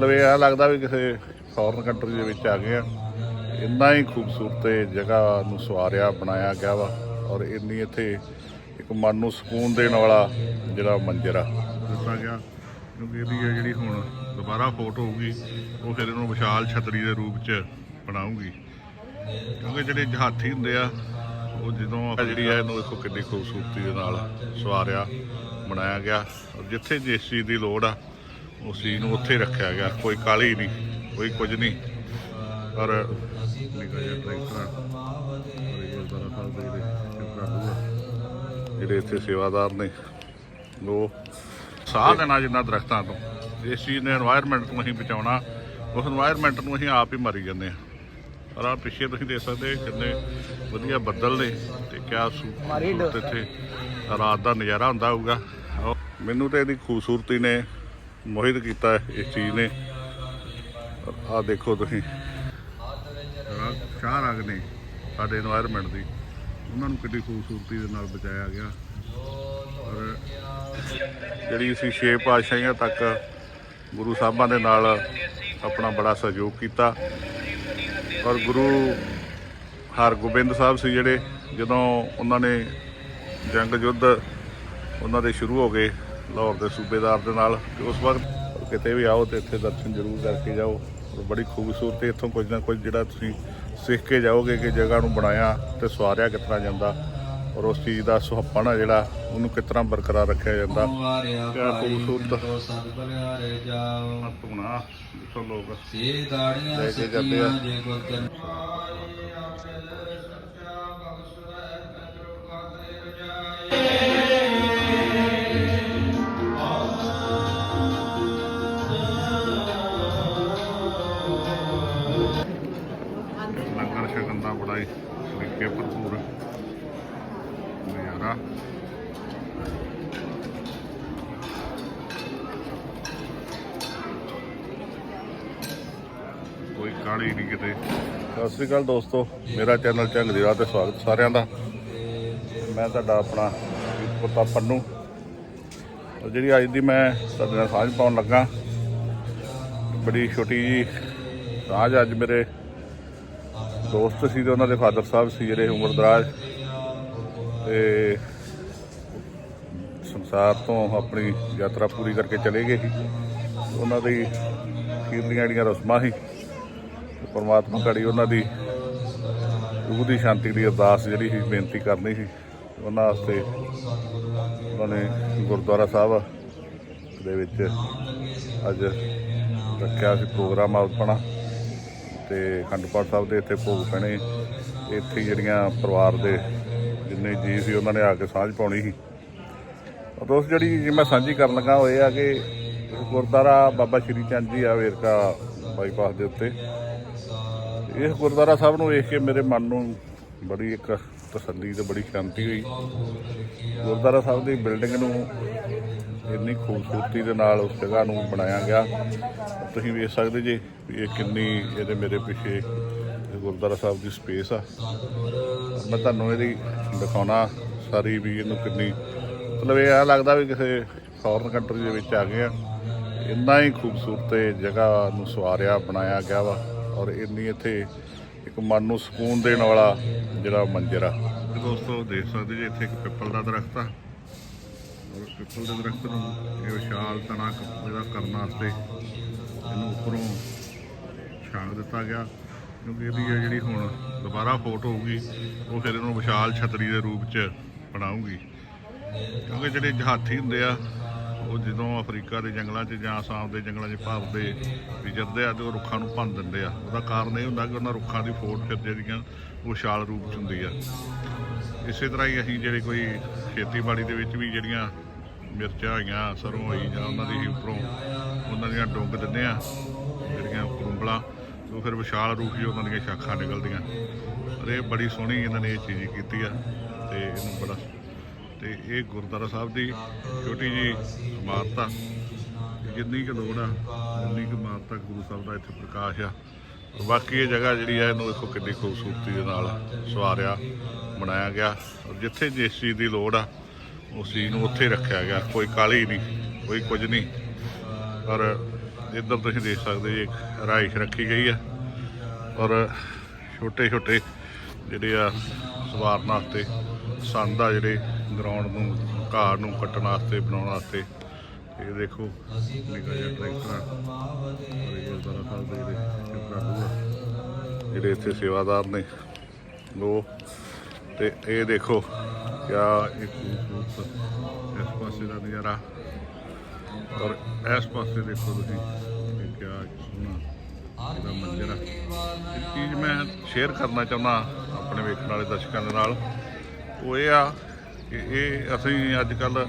ਮਤਲਬ ਇਹ ਆ ਲੱਗਦਾ ਵੀ ਕਿਸੇ ਫੋਰਨ ਕੰਟਰੀ ਦੇ ਵਿੱਚ ਆ ਗਏ ਆ। ਇੰਨਾ ਹੀ ਖੂਬਸੂਰਤ ਜਗ੍ਹਾ ਨੂੰ ਸਵਾਰਿਆ ਬਣਾਇਆ ਗਿਆ ਵਾ ਔਰ ਇੰਨੀ ਇੱਥੇ ਇੱਕ ਮਨ ਨੂੰ ਸਕੂਨ ਦੇਣ ਵਾਲਾ ਜਿਹੜਾ ਮੰਜ਼ਰ ਆ। ਦਿੱਤਾ ਗਿਆ। ਕਿਉਂਕਿ ਇਹਦੀ ਇਹ ਜਿਹੜੀ ਹੁਣ ਦੁਬਾਰਾ ਫੋਟੋ ਹੋਊਗੀ ਉਹ ਫਿਰ ਇਹਨੂੰ ਵਿਸ਼ਾਲ ਛਤਰੀ ਦੇ ਰੂਪ 'ਚ ਬਣਾਉਗੀ ਕਿਉਂਕਿ ਜਿਹੜੇ ਹਾਥੀ ਹੁੰਦੇ ਆ ਉਹ ਜਦੋਂ ਜਿਹੜੀ ਹੈ ਇਹਨੂੰ ਦੇਖੋ ਕਿੰਨੀ ਖੂਬਸੂਰਤੀ ਦੇ ਨਾਲ ਸਵਾਰਿਆ ਬਣਾਇਆ ਗਿਆ। ਔਰ ਜਿੱਥੇ ਜਿਸ ਚੀਜ਼ ਦੀ ਲੋੜ ਆ ਉਸ ਚੀਜ਼ ਨੂੰ ਉੱਥੇ ਰੱਖਿਆ ਗਿਆ। ਕੋਈ ਕਾਲੀ ਨਹੀਂ ਕੋਈ ਕੁਝ ਨਹੀਂ। ਪਰ ਜਿਹੜੇ ਇੱਥੇ ਸੇਵਾਦਾਰ ਨੇ ਉਹ ਸਾਹ ਦੇਣਾ ਜਿੰਨਾ ਦਰਖਤਾਂ ਤੋਂ। ਇਸ ਚੀਜ਼ ਨੇ এনवायरमेंट ਨੂੰ ਅਸੀਂ ਬਚਾਉਣਾ। ਉਸ এনवायरमेंट ਨੂੰ ਅਸੀਂ ਆਪ ਹੀ ਮਾਰੀ ਜਾਂਦੇ ਆ ਪਰ ਆ ਪਿੱਛੇ ਤੁਸੀਂ ਦੇਖ ਸਕਦੇ ਕਿੰਨੇ ਵਧੀਆ ਬੱਦਲ ਨੇ ਤੇ ਕਿਆ ਸੂਰਤ ਇੱਥੇ। ਰਾਤ ਦਾ ਨਜ਼ਾਰਾ ਹੁੰਦਾ ਹੋਊਗਾ। ਮੈਨੂੰ ਤੇ ਇਹਦੀ ਖੂਬਸੂਰਤੀ ਨੇ ਮੋਹਿਤ ਕੀਤਾ ਇਸ ਚੀਜ਼ ਨੇ। ਆ ਦੇਖੋ ਤੁਸੀਂ। ਚਾਰ ਰੰਗ ਨੇ ਸਾਡੇ এনवायरमेंट ਦੀ। ਉਹਨਾਂ ਨੂੰ ਕਿੰਨੀ ਖੂਬਸੂਰਤੀ ਦੇ ਨਾਲ ਬਚਾਇਆ ਗਿਆ। ਔਰ ਜਿਹੜੀ ਅਸੀਂ ਛੇ ਪਾਤਸ਼ਾਹੀਆਂ ਤੱਕ ਗੁਰੂ ਸਾਹਿਬਾਂ ਦੇ ਨਾਲ ਆਪਣਾ ਬੜਾ ਸਹਿਯੋਗ ਕੀਤਾ। ਔਰ ਗੁਰੂ ਹਰਗੋਬਿੰਦ ਸਾਹਿਬ ਸੀ ਜਿਹੜੇ ਜਦੋਂ ਉਹਨਾਂ ਨੇ ਜੰਗ ਯੁੱਧ ਉਹਨਾਂ ਦੇ ਸ਼ੁਰੂ ਹੋ ਗਏ ਲਾਹੌਰ ਦੇ ਸੂਬੇਦਾਰ ਦੇ ਨਾਲ ਉਸ ਵਕਤ ਕਿਤੇ ਵੀ ਆਓ ਤੇ ਇੱਥੇ ਦਰਸ਼ਨ ਜ਼ਰੂਰ ਕਰਕੇ ਜਾਓ ਔਰ ਬੜੀ ਖੂਬਸੂਰਤੀ ਇੱਥੋਂ ਕੁਝ ਨਾ ਕੁਝ ਜਿਹੜਾ ਤੁਸੀਂ ਸਿੱਖ ਕੇ ਜਾਓਗੇ ਕਿ ਜਗ੍ਹਾ ਨੂੰ ਬਣਾਇਆ ਤੇ ਸਵਾਰਿਆ ਤਰ੍ਹਾਂ ਜਾਂਦਾ ਔਰ ਉਸ ਚੀਜ਼ ਦਾ ਸੁਹੱਪਣ ਆ ਜਿਹੜਾ ਉਹਨੂੰ ਕਿਸ ਤਰ੍ਹਾਂ ਬਰਕਰਾਰ ਰੱਖਿਆ ਜਾਂਦਾ ਕਿਆ ਖੂਬਸੂਰਤ। ਧੂਣਾ ਜਿੱਥੋਂ ਲੋਕ ਸੇ ਦਾੜੀਆਂ ਲੈ ਕੇ ਜਾਂਦੇ ਸੱਚੀਆਂ ਆ। ਜੇ ਗੁਰਤਨ ਕੋਈ ਨਹੀਂ ਕਿਤੇ। ਸਤਿ ਸ੍ਰੀ ਅਕਾਲ ਦੋਸਤੋ, ਮੇਰਾ ਚੈਨਲ ਝੰਗ ਦੀ ਰਾਹ ਤੇ ਸਵਾਗਤ ਸਾਰਿਆਂ ਦਾ। ਮੈਂ ਤੁਹਾਡਾ ਆਪਣਾ ਪੁੱਤਾ ਪੰਨੂ। ਜਿਹੜੀ ਅੱਜ ਦੀ ਮੈਂ ਤੁਹਾਡੇ ਨਾਲ ਸਾਂਝ ਪਾਉਣ ਲੱਗਾ, ਬੜੀ ਛੋਟੀ ਜੀ ਸਾਂਝ ਅੱਜ ਮੇਰੇ ਦੋਸਤ ਸੀ ਤੇ ਉਹਨਾਂ ਦੇ ਫਾਦਰ ਸਾਹਿਬ ਸੀ ਜਿਹੜੇ ਉਮਰਦਰਾਜ ਤੇ ਸੰਸਾਰ ਤੋਂ ਆਪਣੀ ਯਾਤਰਾ ਪੂਰੀ ਕਰਕੇ ਚਲੇ ਗਏ ਸੀ। ਉਹਨਾਂ ਦੀ ਅਖੀਰਲੀਆਂ ਜਿਹੜੀਆਂ ਰਸਮਾਂ ਸੀ ਪਰਮਾਤਮਾ ਘੜੀ ਉਹਨਾਂ ਦੀ ਰੂਹ ਦੀ ਸ਼ਾਂਤੀ ਲਈ ਅਰਦਾਸ ਜਿਹੜੀ ਸੀ, ਬੇਨਤੀ ਕਰਨੀ ਸੀ। ਉਹਨਾਂ ਵਾਸਤੇ ਉਹਨਾਂ ਨੇ ਗੁਰਦੁਆਰਾ ਸਾਹਿਬ ਦੇ ਵਿੱਚ ਅੱਜ ਰੱਖਿਆ ਸੀ ਪ੍ਰੋਗਰਾਮ ਆਪਣਾ ਤੇ ਅਖੰਡ ਪਾਠ ਸਾਹਿਬ ਦੇ ਇੱਥੇ ਭੋਗ ਪੈਣੇ। ਇੱਥੇ ਜਿਹੜੀਆਂ ਪਰਿਵਾਰ ਦੇ ਜਿੰਨੇ ਜੀ ਸੀ, ਉਹਨਾਂ ਨੇ ਆ ਕੇ ਸਾਂਝ ਪਾਉਣੀ ਸੀ। ਦੋਸਤ ਜਿਹੜੀ ਜੀ ਮੈਂ ਸਾਂਝੀ ਕਰਨ ਲੱਗਾ ਉਹ ਇਹ ਆ ਕਿ ਗੁਰਦੁਆਰਾ ਬਾਬਾ ਸ਼੍ਰੀ ਚੰਦ ਜੀ ਆ ਵੇਰਕਾ ਬਾਈਪਾਸ ਦੇ ਉੱਤੇ ਇਸ ਗੁਰਦੁਆਰਾ ਸਾਹਿਬ ਨੂੰ ਵੇਖ ਕੇ ਮੇਰੇ ਮਨ ਨੂੰ ਬੜੀ ਇੱਕ ਤਸੱਲੀ ਤੇ ਬੜੀ ਸ਼ਾਂਤੀ ਹੋਈ। ਗੁਰਦੁਆਰਾ ਸਾਹਿਬ ਦੀ ਬਿਲਡਿੰਗ ਨੂੰ ਇੰਨੀ ਖੂਬਸੂਰਤੀ ਦੇ ਨਾਲ ਉਸ ਜਗ੍ਹਾ ਨੂੰ ਬਣਾਇਆ ਗਿਆ। ਤੁਸੀਂ ਵੇਖ ਸਕਦੇ ਜੀ ਵੀ ਇਹ ਕਿੰਨੀ ਇਹਦੇ ਮੇਰੇ ਪਿੱਛੇ ਗੁਰਦੁਆਰਾ ਸਾਹਿਬ ਦੀ ਸਪੇਸ ਆ। ਮੈਂ ਤੁਹਾਨੂੰ ਇਹਦੀ ਦਿਖਾਉਣਾ ਸਾਰੀ ਵੀ ਇਹਨੂੰ ਕਿੰਨੀ ਮਤਲਬ ਇਹ ਆ ਲੱਗਦਾ ਵੀ ਕਿਸੇ ਫੋਰਨ ਕੰਟਰੀ ਦੇ ਵਿੱਚ ਆ ਗਏ ਆ। ਇੰਨਾ ਹੀ ਖੂਬਸੂਰਤ ਇਹ ਜਗ੍ਹਾ ਨੂੰ ਸਵਾਰਿਆ, ਬਣਾਇਆ ਗਿਆ ਵਾ। ਔਰ ਇੰਨੀ ਇੱਥੇ ਇੱਕ ਮਨ ਨੂੰ ਸਕੂਨ ਦੇਣ ਵਾਲਾ ਜਿਹੜਾ ਮੰਜ਼ਰ ਆ। ਦੋਸਤੋ, ਦੇਖ ਸਕਦੇ ਜੀ ਇੱਥੇ ਇੱਕ ਪਿੱਪਲ ਦਾ ਦਰਖਤ ਆ। ਔਰ ਪਿੱਪਲ ਦੇ ਦਰਖਤ ਨੂੰ ਇਹ ਵਿਸ਼ਾਲ ਤਣਾ ਇਹਦਾ ਕਰਨ ਵਾਸਤੇ ਇਹਨੂੰ ਉੱਪਰੋਂ ਛਾਂਗ ਦਿੱਤਾ ਗਿਆ। ਕਿਉਂਕਿ ਇਹਦੀ ਜਿਹੜੀ ਹੁਣ ਦੁਬਾਰਾ ਫੋਟ ਹੋਊਗੀ, ਉਹ ਫਿਰ ਇਹਨੂੰ ਵਿਸ਼ਾਲ ਛਤਰੀ ਦੇ ਰੂਪ 'ਚ ਬਣਾਉਗੀ ਕਿਉਂਕਿ ਜਿਹੜੇ ਹਾਥੀ ਹੁੰਦੇ ਆ ਉਹ ਜਦੋਂ ਅਫਰੀਕਾ ਦੇ ਜੰਗਲਾਂ 'ਚ ਜਾਂ ਆਸਾਮ ਦੇ ਜੰਗਲਾਂ 'ਚ ਭਾਰਦੇ ਵਿਚਰਦੇ ਆ ਤੇ ਉਹ ਰੁੱਖਾਂ ਨੂੰ ਭੰਨ ਦਿੰਦੇ ਆ। ਉਹਦਾ ਕਾਰਨ ਇਹ ਹੁੰਦਾ ਕਿ ਉਹਨਾਂ ਰੁੱਖਾਂ ਦੀ ਫੋਟ ਫਿਰ ਜਿਹੜੀਆਂ ਉਹ ਛਾਲ ਰੂਪ 'ਚ ਹੁੰਦੀ ਆ। ਇਸੇ ਤਰ੍ਹਾਂ ਹੀ ਅਸੀਂ ਜਿਹੜੇ ਕੋਈ ਖੇਤੀਬਾੜੀ ਦੇ ਵਿੱਚ ਵੀ ਜਿਹੜੀਆਂ ਮਿਰਚਾਂ ਹੋਈਆਂ, ਸਰੋਂ ਹੋਈ ਜਾਂ ਉਹਨਾਂ ਦੀ ਉੱਪਰੋਂ ਉਹਨਾਂ ਦੀਆਂ ਡੋਂਗ ਦਿੰਦੇ ਆ, ਜਿਹੜੀਆਂ ਕੁੰਬਲਾਂ ਉਹ ਫਿਰ ਵਿਸ਼ਾਲ ਰੂਪ ਹੀ ਉਹਨਾਂ ਦੀਆਂ ਸ਼ਾਖਾਂ ਨਿਕਲਦੀਆਂ। ਪਰ ਇਹ ਬੜੀ ਸੋਹਣੀ ਇਹਨਾਂ ਨੇ ਇਹ ਚੀਜ਼ ਕੀਤੀ ਆ ਤੇ ਇਹਨੂੰ ਬੜਾ ਤੇ ਇਹ ਗੁਰਦੁਆਰਾ ਸਾਹਿਬ ਦੀ ਛੋਟੀ ਜੀ ਇਮਾਰਤ। ਆ ਜਿੰਨੀ ਕੁ ਲੋੜ ਆ, ਉਨੀ ਕੁ ਇਮਾਰਤ ਆ ਗੁਰੂ ਸਾਹਿਬ ਦਾ ਇੱਥੇ ਪ੍ਰਕਾਸ਼ ਆ। ਬਾਕੀ ਇਹ ਜਗ੍ਹਾ ਜਿਹੜੀ ਆ, ਇਹਨੂੰ ਦੇਖੋ ਕਿੰਨੀ ਖੂਬਸੂਰਤੀ ਦੇ ਨਾਲ ਸਵਾਰਿਆ, ਬਣਾਇਆ ਗਿਆ। ਔਰ ਜਿੱਥੇ ਜਿਸ ਚੀਜ਼ ਦੀ ਲੋੜ ਆ, ਉਸ ਚੀਜ਼ ਨੂੰ ਉੱਥੇ ਰੱਖਿਆ ਗਿਆ। ਕੋਈ ਕਾਲੀ ਨਹੀਂ, ਕੋਈ ਕੁਝ ਨਹੀਂ। ਪਰ ਇੱਧਰ ਤੁਸੀਂ ਦੇਖ ਸਕਦੇ ਜੀ, ਇੱਕ ਰਾਇਸ਼ ਰੱਖੀ ਗਈ ਆ। ਔਰ ਛੋਟੇ ਛੋਟੇ ਜਿਹੜੇ ਆ, ਸਵਾਰਨ ਵਾਸਤੇ ਸੰਦ ਆ ਜਿਹੜੇ ਗਰਾਊਂਡ ਨੂੰ, ਘਾਹ ਨੂੰ ਕੱਟਣ ਵਾਸਤੇ, ਬਣਾਉਣ ਵਾਸਤੇ। ਇਹ ਦੇਖੋ, ਨਿੱਕਾ ਜਿਹਾ ਟਰੈਕਟਰ ਇਹ ਗੁਰਦੁਆਰਾ ਸਾਹਿਬ ਦੇ ਜਿਹੜੇ ਜਿਹੜੇ ਇੱਥੇ ਸੇਵਾਦਾਰ ਨੇ ਉਹ ਤੇ ਇਹ ਦੇਖੋ, ਕਿਆ ਇੱਕ ਇਸ ਪਾਸੇ ਦਾ ਨਜ਼ਾਰਾ। ਔਰ ਇਸ ਪਾਸੇ ਦੇਖੋ ਤੁਸੀਂ, ਇਹ ਕਿਆ ਸੋਹਣਾ ਇਹਦਾ ਮੰਜ਼ਰ ਆ। ਇੱਕ ਚੀਜ਼ ਮੈਂ ਸ਼ੇਅਰ ਕਰਨਾ ਚਾਹੁੰਦਾ, ਆਪਣੇ ਵੇਖਣ ਵਾਲੇ ਦਰਸ਼ਕਾਂ ਦੇ ਨਾਲ, ਉਹ ਇਹ ਆ ਕਿ ਇਹ ਅਸੀਂ ਅੱਜ ਕੱਲ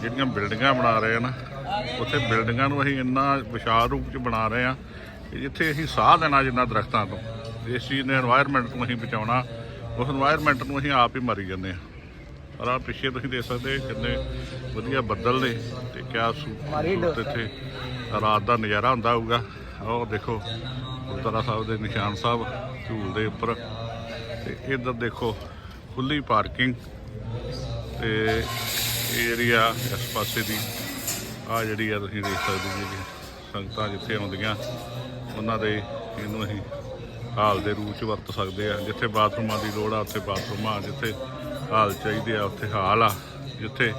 ਜਿਹੜੀਆਂ ਬਿਲਡਿੰਗਾਂ ਬਣਾ ਰਹੇ ਆ ਨਾ, ਉੱਥੇ ਬਿਲਡਿੰਗਾਂ ਨੂੰ ਅਸੀਂ ਇੰਨਾ ਵਿਸ਼ਾਲ ਰੂਪ 'ਚ ਬਣਾ ਰਹੇ ਆ ਕਿ ਜਿੱਥੇ ਅਸੀਂ ਸਾਹ ਲੈਣਾ ਜਿੰਨਾ ਦਰਖਤਾਂ ਤੋਂ, ਇਸ ਚੀਜ਼ ਨੇ এনवायरमेंट ਨੂੰ ਅਸੀਂ ਬਚਾਉਣਾ, ਉਸ এনवायरमेंट ਨੂੰ ਅਸੀਂ ਆਪ ਹੀ ਮਾਰੀ ਜਾਂਦੇ ਆ। ਪਰ ਆ ਪਿੱਛੇ ਤੁਸੀਂ ਦੇਖ ਸਕਦੇ ਕਿੰਨੇ ਵਧੀਆ ਬੱਦਲ ਨੇ ਤੇ ਕਿਆ ਸੂਰਤ ਇੱਥੇ ਰਾਤ ਦਾ ਨਜ਼ਾਰਾ ਹੁੰਦਾ ਹੋਊਗਾ। ਆਹ ਦੇਖੋ, ਗੁਰਦੁਆਰਾ ਸਾਹਿਬ ਦੇ ਨਿਸ਼ਾਨ ਸਾਹਿਬ ਝੂਲ ਦੇ ਉੱਪਰ ਤੇ ਇੱਧਰ ਦੇਖੋ ਖੁੱਲੀ ਪਾਰਕਿੰਗ। ਤੇ ਇਹ ਜਿਹੜੀ ਆ, ਇਸ ਪਾਸੇ ਦੀ, ਆ ਜਿਹੜੀ ਆ ਤੁਸੀਂ ਦੇਖ ਸਕਦੇ ਜੀ ਕਿ ਸੰਗਤਾਂ ਜਿੱਥੇ ਆਉਂਦੀਆਂ, ਉਹਨਾਂ ਦੇ ਇਹਨੂੰ ਅਸੀਂ ਹਾਲ ਦੇ ਰੂਪ ਚ ਵਰਤ ਸਕਦੇ ਆ। ਜਿੱਥੇ ਬਾਥਰੂਮਾਂ ਦੀ ਲੋੜ ਆ, ਉੱਥੇ ਬਾਥਰੂਮ ਆ ਜਿੱਥੇ ਹਾਲ ਚਾਹੀਦੇ ਆ, ਉੱਥੇ ਹਾਲ ਆ, ਜਿੱਥੇ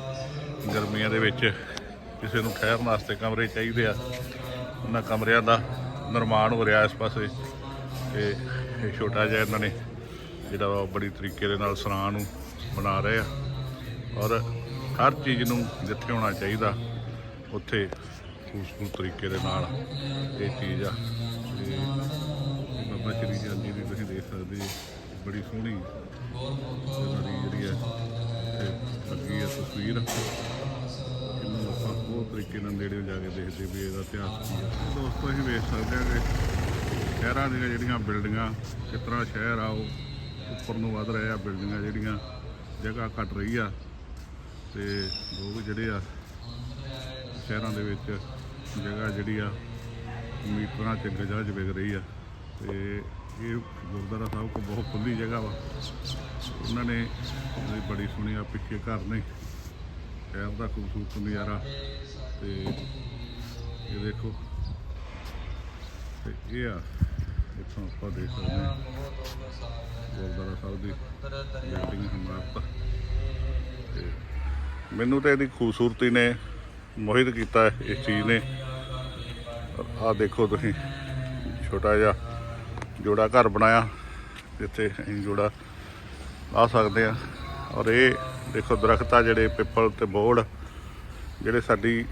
ਗਰਮੀਆਂ ਦੇ ਵਿੱਚ ਕਿਸੇ ਨੂੰ ਠਹਿਰਨ ਵਾਸਤੇ ਕਮਰੇ ਚਾਹੀਦੇ ਆ, ਉਹਨਾਂ ਕਮਰਿਆਂ ਦਾ ਨਿਰਮਾਣ ਹੋ ਰਿਹਾ ਇਸ ਪਾਸੇ। ਤੇ ਇਹ ਛੋਟਾ ਜਿਹਾ ਇਹਨਾਂ ਨੇ, ਜਿਹੜਾ ਵਾ ਉਹ ਬੜੀ ਤਰੀਕੇ ਦੇ ਨਾਲ ਸਰਾਂ ਨੂੰ ਬਣਾ ਰਹੇ ਆ। ਔਰ ਹਰ ਚੀਜ਼ ਨੂੰ ਜਿੱਥੇ ਹੋਣਾ ਚਾਹੀਦਾ, ਉੱਥੇ ਖੂਬਸੂਰਤ ਤਰੀਕੇ ਦੇ ਨਾਲ ਇਹ ਚੀਜ਼ ਆ। ਤੇ ਬਾਬਾ ਸ਼੍ਰੀ ਚੰਦ ਜੀ ਦੀ ਤੁਸੀਂ ਦੇਖ ਸਕਦੇ ਬੜੀ ਸੋਹਣੀ ਇਹਨਾਂ ਦੀ ਜਿਹੜੀ ਹੈ ਇੱਥੇ ਲੱਗੀ ਹੈ ਤਸਵੀਰ। ਇਹਨੂੰ ਆਪਾਂ ਬਹੁਤ ਤਰੀਕੇ ਨਾਲ ਨੇੜੇ ਜਾ ਕੇ ਦੇਖਦੇ ਵੀ ਇਹਦਾ ਇਤਿਹਾਸ ਕੀ ਹੈ ਦੋਸਤੋ, ਅਸੀਂ ਵੇਖ ਸਕਦੇ ਹਾਂ ਕਿ ਸ਼ਹਿਰਾਂ ਦੀਆਂ ਜਿਹੜੀਆਂ ਬਿਲਡਿੰਗਾਂ, ਕਿਸ ਤਰ੍ਹਾਂ ਸ਼ਹਿਰ ਆ ਉਹ ਉੱਪਰ ਨੂੰ ਵਧ ਰਹੇ ਆ, ਬਿਲਡਿੰਗਾਂ ਜਿਹੜੀਆਂ ਜਗ੍ਹਾ ਘਟ ਰਹੀ ਆ ਤੇ ਲੋਕ ਜਿਹੜੇ ਆ ਸ਼ਹਿਰਾਂ ਦੇ ਵਿੱਚ ਜਗ੍ਹਾ ਜਿਹੜੀ ਆ ਮੀਟਰਾਂ ਚ ਗਜਾਂ ਚ ਵਿਕ ਰਹੀ ਆ ਤੇ ਇਹ ਗੁਰਦੁਆਰਾ ਸਾਹਿਬ ਕੋ ਬਹੁਤ ਖੁੱਲੀ ਜਗ੍ਹਾ ਵਾ। ਉਹਨਾਂ ਨੇ ਇਹਦੀ ਬੜੀ ਸੋਹਣੀ ਆ, ਪਿੱਛੇ ਘਰ ਨੇ। ਸ਼ਹਿਰ ਦਾ ਖੂਬਸੂਰਤ ਨਜ਼ਾਰਾ। ਤੇ ਇਹ ਦੇਖੋ। ਤੇ ਇਹ ਆ, ਇੱਥੋਂ ਆਪਾਂ ਦੇਖ ਸਕਦੇ ਹਾਂ ਗੁਰਦੁਆਰਾ ਸਾਹਿਬ ਦੀ ਬਿਲਡਿੰਗ ਹਮਾਰਤ ਮੈਨੂੰ ਤਾਂ ਇਹਦੀ ਖੂਬਸੂਰਤੀ ਨੇ ਮੋਹਿਤ ਕੀਤਾ ਇਸ ਚੀਜ਼ ਨੇ। ਆਹ ਦੇਖੋ ਤੁਸੀਂ, ਛੋਟਾ ਜਿਹਾ ਜੋੜਾ ਘਰ ਬਣਾਇਆ, ਜਿੱਥੇ ਅਸੀਂ ਜੋੜਾ ਆ ਸਕਦੇ ਆ ਔਰ ਇਹ ਦੇਖੋ ਦਰਖਤਾ ਜਿਹੜੇ ਪਿੱਪਲ ਤੇ ਬੋੜ, ਜਿਹੜੇ ਸਾਡੀ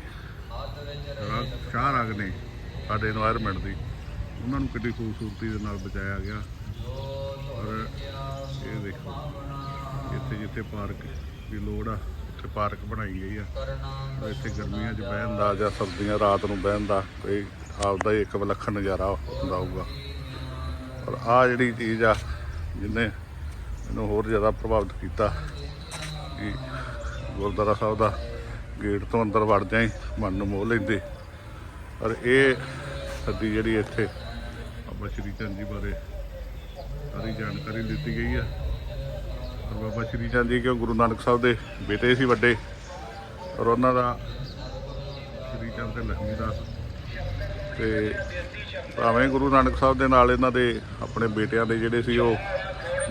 ਸ਼ਾਹ ਰਗ ਨੇ ਸਾਡੇ এনवायरमेंट ਦੀ, ਉਹਨਾਂ ਨੂੰ ਕਿੰਨੀ ਖੂਬਸੂਰਤੀ ਦੇ ਨਾਲ ਬਚਾਇਆ ਗਿਆ। ਔਰ ਇਹ ਦੇਖੋ ਇੱਥੇ ਜਿੱਥੇ ਪਾਰਕ ਦੀ ਲੋੜ ਆ। ਉੱਥੇ ਪਾਰਕ ਬਣਾਈ ਗਈ ਆ। ਇੱਥੇ ਗਰਮੀਆਂ 'ਚ ਬਹਿਣ ਦਾ ਜਾਂ ਸਰਦੀਆਂ ਰਾਤ ਨੂੰ ਬਹਿਣ ਦਾ ਕੋਈ ਆਪਦਾ ਹੀ ਇੱਕ ਵਿਲੱਖਣ ਨਜ਼ਾਰਾ ਹੁੰਦਾ ਹੋਊਗਾ। ਔਰ ਆ ਜਿਹੜੀ ਚੀਜ਼ ਆ ਜਿਹਨੇ ਮੈਨੂੰ ਹੋਰ ਜ਼ਿਆਦਾ ਪ੍ਰਭਾਵਿਤ ਕੀਤਾ ਕਿ ਗੁਰਦੁਆਰਾ ਸਾਹਿਬ ਦਾ ਗੇਟ ਤੋਂ ਅੰਦਰ ਵੜ ਜਾਈ ਮਨ ਨੂੰ ਮੋਹ ਲੈਂਦੇ। ਔਰ ਇਹ ਸਾਡੀ ਜਿਹੜੀ ਇੱਥੇ ਬਾਬਾ ਸ਼੍ਰੀ ਚੰਦ ਜੀ ਬਾਰੇ ਸਾਰੀ ਜਾਣਕਾਰੀ ਦਿੱਤੀ ਗਈ ਆ। ਬਾਬਾ ਸ਼੍ਰੀ ਚੰਦ ਜੀ ਕਿਉਂ ਗੁਰੂ ਨਾਨਕ ਸਾਹਿਬ ਦੇ ਬੇਟੇ ਸੀ ਵੱਡੇ, ਔਰ ਉਹਨਾਂ ਦਾ ਸ਼੍ਰੀ ਚੰਦ ਤੇ ਲక్ష్ਮੀ ਦਾਸ। ਤੇ ਭਾਵੇਂ ਗੁਰੂ ਨਾਨਕ ਸਾਹਿਬ ਦੇ ਨਾਲ ਇਹਨਾਂ ਦੇ ਆਪਣੇ ਬੇਟਿਆਂ ਦੇ ਜਿਹੜੇ ਸੀ, ਉਹ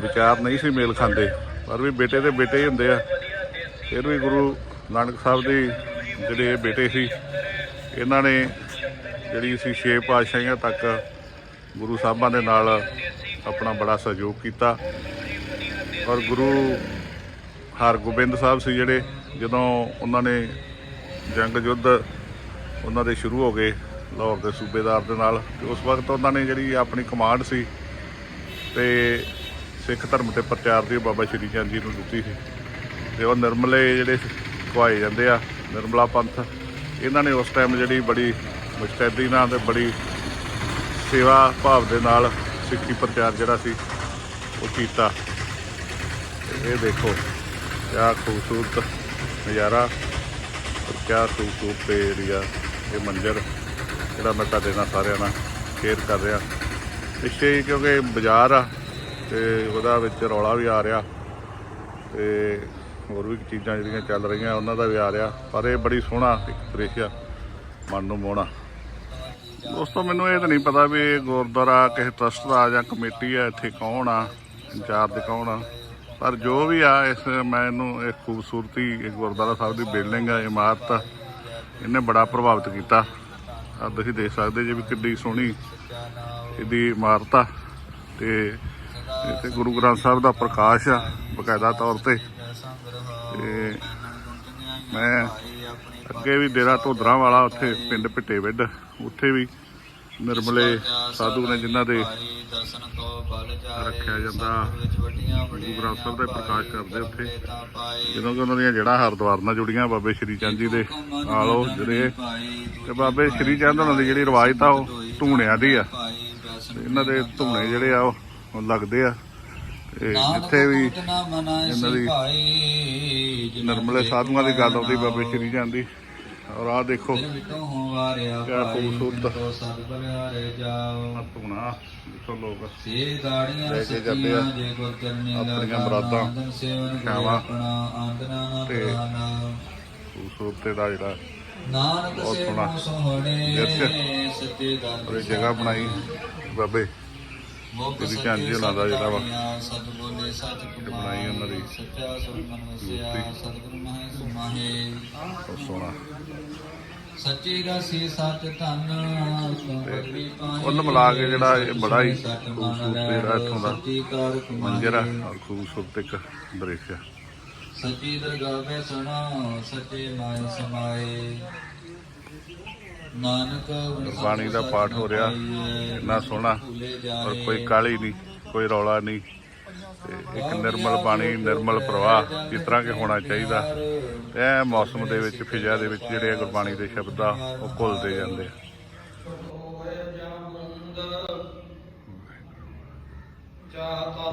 ਵਿਚਾਰ ਨਹੀਂ ਸੀ ਮੇਲ ਖਾਂਦੇ, ਪਰ ਵੀ ਬੇਟੇ ਦੇ ਬੇਟੇ ਹੀ ਹੁੰਦੇ ਆ। ਫਿਰ ਵੀ ਗੁਰੂ ਨਾਨਕ ਸਾਹਿਬ ਦੇ ਜਿਹੜੇ ਇਹ ਬੇਟੇ ਸੀ, ਇਹਨਾਂ ਨੇ ਜਿਹੜੀ ਸੀ ਛੇ ਪਾਤਸ਼ਾਹੀਆਂ ਤੱਕ ਗੁਰੂ ਸਾਹਿਬਾਂ ਦੇ ਨਾਲ ਆਪਣਾ ਬੜਾ ਸਹਿਯੋਗ ਕੀਤਾ। ਔਰ ਗੁਰੂ ਹਰਗੋਬਿੰਦ ਸਾਹਿਬ ਸੀ ਜਿਹੜੇ ਜਦੋਂ ਉਹਨਾਂ ਨੇ ਜੰਗ ਯੁੱਧ ਉਹਨਾਂ ਦੇ ਸ਼ੁਰੂ ਹੋ ਗਏ ਲਾਹੌਰ ਦੇ ਸੂਬੇਦਾਰ ਦੇ ਨਾਲ, ਤੇ ਉਸ ਵਕਤ ਉਹਨਾਂ ਨੇ ਜਿਹੜੀ ਆਪਣੀ ਕਮਾਂਡ ਸੀ ਤੇ ਸਿੱਖ ਧਰਮ ਤੇ ਪ੍ਰਚਾਰ ਦੀ ਬਾਬਾ ਸ਼੍ਰੀ ਚੰਦ ਜੀ ਨੂੰ ਦਿੱਤੀ ਸੀ। ਤੇ ਉਹ ਨਿਰਮਲੇ ਜਿਹੜੇ ਖਵਾਏ ਜਾਂਦੇ ਆ, ਨਿਰਮਲਾ ਪੰਥ, ਇਹਨਾਂ ਨੇ ਉਸ ਟਾਈਮ ਜਿਹੜੀ ਬੜੀ ਮੁਸਤੈਦੀ ਨਾਲ ਤੇ ਬੜੀ ਸੇਵਾ ਭਾਵ ਦੇ ਨਾਲ ਸਿੱਖੀ ਪ੍ਰਚਾਰ ਜਿਹੜਾ ਸੀ ਉਹ ਕੀਤਾ। ਇਹ ਦੇਖੋ, ਕਿਆ ਖੂਬਸੂਰਤ ਨਜ਼ਾਰਾ ਔਰ ਕਿਆ ਖੂਬਸੂਰਤ ਏਰੀਆ ਇਹ ਮੰਜ਼ਰ ਜਿਹੜਾ ਮੈਂ ਤੁਹਾਡੇ ਨਾਲ ਸਾਰਿਆਂ ਨਾਲ ਸ਼ੇਅਰ ਕਰ ਰਿਹਾ। ਪਿੱਛੇ ਹੀ ਕਿਉਂਕਿ ਬਾਜ਼ਾਰ ਆ ਤੇ ਉਹਦਾ ਵਿੱਚ ਰੌਲਾ ਵੀ ਆ ਰਿਹਾ ਤੇ ਹੋਰ ਵੀ ਚੀਜ਼ਾਂ ਜਿਹੜੀਆਂ ਚੱਲ ਰਹੀਆਂ, ਉਹਨਾਂ ਦਾ ਵੀ ਆ ਰਿਹਾ, ਪਰ ਇਹ ਬੜੀ ਸੋਹਣਾ ਇੱਕ ਦ੍ਰਿਸ਼ ਆ, ਮਨ ਨੂੰ ਮੋਹਣਾ। ਦੋਸਤੋ, ਮੈਨੂੰ ਇਹ ਤਾਂ ਨਹੀਂ ਪਤਾ ਵੀ ਇਹ ਗੁਰਦੁਆਰਾ ਕਿਸੇ ਟਰਸਟ ਦਾ ਜਾਂ ਕਮੇਟੀ ਆ, ਇੱਥੇ ਕੌਣ ਆ, ਇੰਚਾਰਜ ਕੌਣ ਆ। ਪਰ ਜੋ ਵੀ ਆ ਇਸ ਮੈਨੂੰ ਇਹ ਖੂਬਸੂਰਤੀ ਇਹ ਗੁਰਦੁਆਰਾ ਸਾਹਿਬ ਦੀ ਬਿਲਡਿੰਗ ਆ ਇਮਾਰਤ ਆ, ਇਹਨੇ ਬੜਾ ਪ੍ਰਭਾਵਿਤ ਕੀਤਾ। ਆ ਤੁਸੀਂ ਦੇਖ ਸਕਦੇ ਜੇ ਵੀ ਕਿੰਨੀ ਸੋਹਣੀ ਇਹਦੀ ਇਮਾਰਤ ਆ ਤੇ ਇੱਥੇ ਗੁਰੂ ਗ੍ਰੰਥ ਸਾਹਿਬ ਦਾ ਪ੍ਰਕਾਸ਼ ਆ ਬਕਾਇਦਾ ਤੌਰ ਤੇ। ਤੇ ਮੈਂ ਅੱਗੇ ਵੀ ਡੇਰਾ ਧੋਦਰਾ ਵਾਲਾ ਉੱਥੇ ਪਿੰਡ ਭਿੱਟੇ ਵਿੱਡ ਉੱਥੇ ਵੀ ਨਿਰਮਲੇ ਸਾਧੂ ਨੇ ਜਿਨ੍ਹਾਂ ਦੇ ਰੱਖਿਆ ਜਾਂਦਾ, ਗੁਰੂ ਗ੍ਰੰਥ ਸਾਹਿਬ ਦਾ ਪ੍ਰਕਾਸ਼ ਕਰਦੇ ਉੱਥੇ। ਜਦੋਂ ਕਿ ਉਹਨਾਂ ਦੀਆਂ ਜੜ੍ਹਾਂ ਹਰਿਦੁਆਰ ਨਾਲ ਜੁੜੀਆਂ, ਬਾਬੇ ਸ਼੍ਰੀ ਚੰਦ ਜੀ ਦੇ ਨਾਲ ਉਹ ਜਿਹੜੇ ਤੇ ਬਾਬੇ ਸ਼੍ਰੀ ਚੰਦ ਉਹਨਾਂ ਦੀ ਜਿਹੜੀ ਰਵਾਇਤ ਆ, ਉਹ ਧੂਣਿਆਂ ਦੀ ਆ। ਤੇ ਇਹਨਾਂ ਦੇ ਧੂਣੇ ਜਿਹੜੇ ਆ, ਉਹ ਲੱਗਦੇ ਆ। ਤੇ ਜਿੱਥੇ ਵੀ ਇਹਨਾਂ ਦੀ ਸੀ ਨਿਰਮਲੇ ਸਾਧੂਆਂ ਦੀ ਗੱਲ ਆਉਂਦੀ ਬਾਬੇ ਸ਼੍ਰੀ ਚੰਦ ਦੀ। ਔਰ ਦੇਖੋ। ਕਿਆ ਖੂਬਸੂਰਤ। ਤੋ ਜਾਓ। ਦੇਖੋ ਲੋਕ। ਸੇ ਜੇ ਗੁਰ ਕਰਨੀ ਆਪਣੀਆਂ ਸੇਵਨ ਆਪਣਾ ਆਂਦਨਾ ਨਾ ਖੂਬਸੂਰਤੇ ਦਾ ਜਿਹੜਾ ਨਾਨਕ ਬਹੁਤ ਸੇ ਸੋਹਣਾ। ਸੱਚੇ ਇਹ ਜਗ੍ਹਾ ਬਣਾਈ। ਬਾਬੇ ਇਹਦੀ ਧਿਆਨ ਜੀ ਉਹਨਾਂ ਦਾ ਜਿਹੜਾ ਵਾ। ਸਤ ਬੋਲੇ ਸਤ ਬਣਾਈ ਉਹਨਾਂ ਦੀ। ਸੱਚਾ ਸੁਰਮਨ ਵਸਿਆ ਸਤਿਗੁਰੂ ਮਹਿ ਸੁਮਾਹੇ। ਬਹੁਤ ਸੋਹਣਾ। ਸੱਚੀ ਰਸੀ ਸੱਚ ਧਨ ਪਦਵੀ ਪਾਹੇ। ਕੁੱਲ ਮਿਲਾ ਕੇ ਜਿਹੜਾ ਇਹ ਬੜਾ ਹੀ ਖੂਬਸੂਰਤ ਜਿਹੜਾ ਇੱਥੋਂ ਦਾ ਮੰਜ਼ਰ ਆ ਖੂਬਸੂਰਤ ਇੱਕ ਦ੍ਰਿਸ਼ ਆ। ਸੱਚੀ ਦਰਗਾਹ ਵਿੱਚ ਸੁਣੋ ਸੱਚੇ ਮਾਇ ਸਮਾਏ। ਨਾਨਕ ਗੁਰਬਾਣੀ ਦਾ ਪਾਠ ਹੋ ਰਿਹਾ। ਇੰਨਾ ਸੋਹਣਾ। ਔਰ ਕੋਈ ਕਾਲੀ ਨਹੀਂ ਕੋਈ ਰੌਲਾ ਨਹੀਂ। ਤੇ ਇੱਕ ਨਿਰਮਲ ਬਾਣੀ ਨਿਰਮਲ ਪ੍ਰਵਾਹ ਜਿਸ ਤਰ੍ਹਾਂ ਕਿ ਹੋਣਾ ਚਾਹੀਦਾ। ਇਹ ਮੌਸਮ ਦੇ ਵਿੱਚ ਫਿਜ਼ਾ ਦੇ ਵਿੱਚ ਜਿਹੜੇ ਆ ਗੁਰਬਾਣੀ ਦੇ ਸ਼ਬਦ ਆ ਉਹ ਘੁਲਦੇ ਜਾਂਦੇ ਆ। ਚਾਤਾ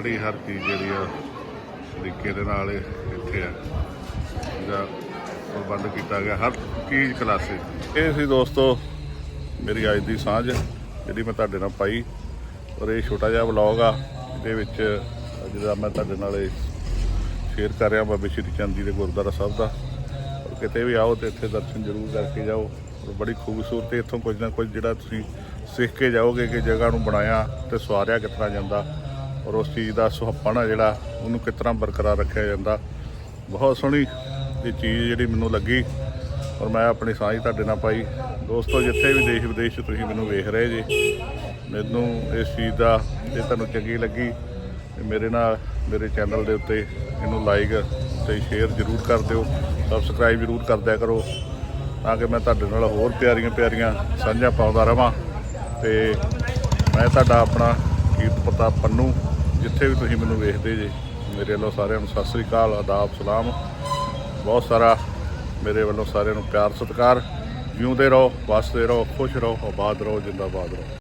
ਬੜੀ ਹਰ ਚੀਜ਼ ਜਿਹੜੀ ਆ ਤਰੀਕੇ ਦੇ ਨਾਲ ਇਹ ਇੱਥੇ ਆ। ਇਹਦਾ ਪ੍ਰਬੰਧ ਕੀਤਾ ਗਿਆ। ਹਰ ਚੀਜ਼ ਕਲਾਸੇ ਇਹ ਸੀ ਦੋਸਤੋ, ਮੇਰੀ ਅੱਜ ਦੀ ਸਾਂਝ, ਜਿਹੜੀ ਮੈਂ ਤੁਹਾਡੇ ਨਾਲ ਪਾਈ। ਔਰ ਇਹ ਛੋਟਾ ਜਿਹਾ ਵਲੌਗ ਆ, ਇਹਦੇ ਵਿੱਚ ਜਿਹੜਾ ਮੈਂ ਤੁਹਾਡੇ ਨਾਲ ਇਹ ਸ਼ੇਅਰ ਕਰ ਰਿਹਾ ਬਾਬੇ ਸ਼੍ਰੀ ਚੰਦ ਜੀ ਦੇ ਗੁਰਦੁਆਰਾ ਸਾਹਿਬ ਦਾ। ਔਰ ਕਿਤੇ ਵੀ ਆਓ ਤੇ ਇੱਥੇ ਦਰਸ਼ਨ ਜ਼ਰੂਰ ਕਰਕੇ ਜਾਓ। ਔਰ ਬੜੀ ਖੂਬਸੂਰਤੀ ਇੱਥੋਂ ਕੁਝ ਨਾ ਕੁਝ ਜਿਹੜਾ ਤੁਸੀਂ ਸਿੱਖ ਕੇ ਜਾਓਗੇ ਕਿ ਜਗ੍ਹਾ ਨੂੰ ਬਣਾਇਆ ਤੇ ਸਵਾਰਿਆ ਕਿਸ ਜਾਂਦਾ। ਔਰ ਉਸ ਚੀਜ਼ ਦਾ ਸੁਹੱਪਣ ਆ ਜਿਹੜਾ ਉਹਨੂੰ ਕਿਸ ਤਰ੍ਹਾਂ ਬਰਕਰਾਰ ਰੱਖਿਆ ਜਾਂਦਾ। ਬਹੁਤ ਸੋਹਣੀ ਇਹ ਚੀਜ਼ ਜਿਹੜੀ ਮੈਨੂੰ ਲੱਗੀ ਔਰ ਮੈਂ ਆਪਣੀ ਸਾਂਝ ਤੁਹਾਡੇ ਨਾਲ ਪਾਈ। ਦੋਸਤੋ, ਜਿੱਥੇ ਵੀ ਦੇਸ਼ ਵਿਦੇਸ਼ 'ਚ ਤੁਸੀਂ ਮੈਨੂੰ ਵੇਖ ਰਹੇ ਜੇ, ਮੈਨੂੰ ਇਸ ਚੀਜ਼ ਦਾ ਜੇ ਤੁਹਾਨੂੰ ਚੰਗੀ ਲੱਗੀ ਤੇ ਮੇਰੇ ਨਾਲ, ਮੇਰੇ ਚੈਨਲ ਦੇ ਉੱਤੇ ਇਹਨੂੰ ਲਾਈਕ ਤੇ ਸ਼ੇਅਰ ਜ਼ਰੂਰ ਕਰ ਦਿਓ। ਸਬਸਕ੍ਰਾਈਬ ਜ਼ਰੂਰ ਕਰਦਿਆ ਕਰੋ ਤਾਂ ਕਿ ਮੈਂ ਤੁਹਾਡੇ ਨਾਲ ਹੋਰ ਪਿਆਰੀਆਂ ਪਿਆਰੀਆਂ ਸਾਂਝਾ ਪਾਉਂਦਾ ਰਵਾਂ ਤੇ ਮੈਂ ਤੁਹਾਡਾ ਆਪਣਾ ਕੀਰਤ ਪ੍ਰਤਾਪ ਪੰਨੂ ਜਿੱਥੇ ਵੀ ਤੁਸੀਂ ਮੈਨੂੰ ਵੇਖਦੇ ਜੇ, ਮੇਰੇ ਵੱਲੋਂ ਸਾਰਿਆਂ ਨੂੰ ਸਤਿ ਸ੍ਰੀ ਅਕਾਲ, ਆਦਾਬ, ਸਲਾਮ। ਬਹੁਤ ਸਾਰਾ ਮੇਰੇ ਵੱਲੋਂ ਸਾਰਿਆਂ ਨੂੰ ਪਿਆਰ, ਸਤਿਕਾਰ। ਜਿਉਂਦੇ ਰਹੋ, ਵਸਦੇ ਰਹੋ, ਖੁਸ਼ ਰਹੋ, ਆਬਾਦ ਰਹੋ, ਜਿੰਦਾਬਾਦ ਰਹੋ।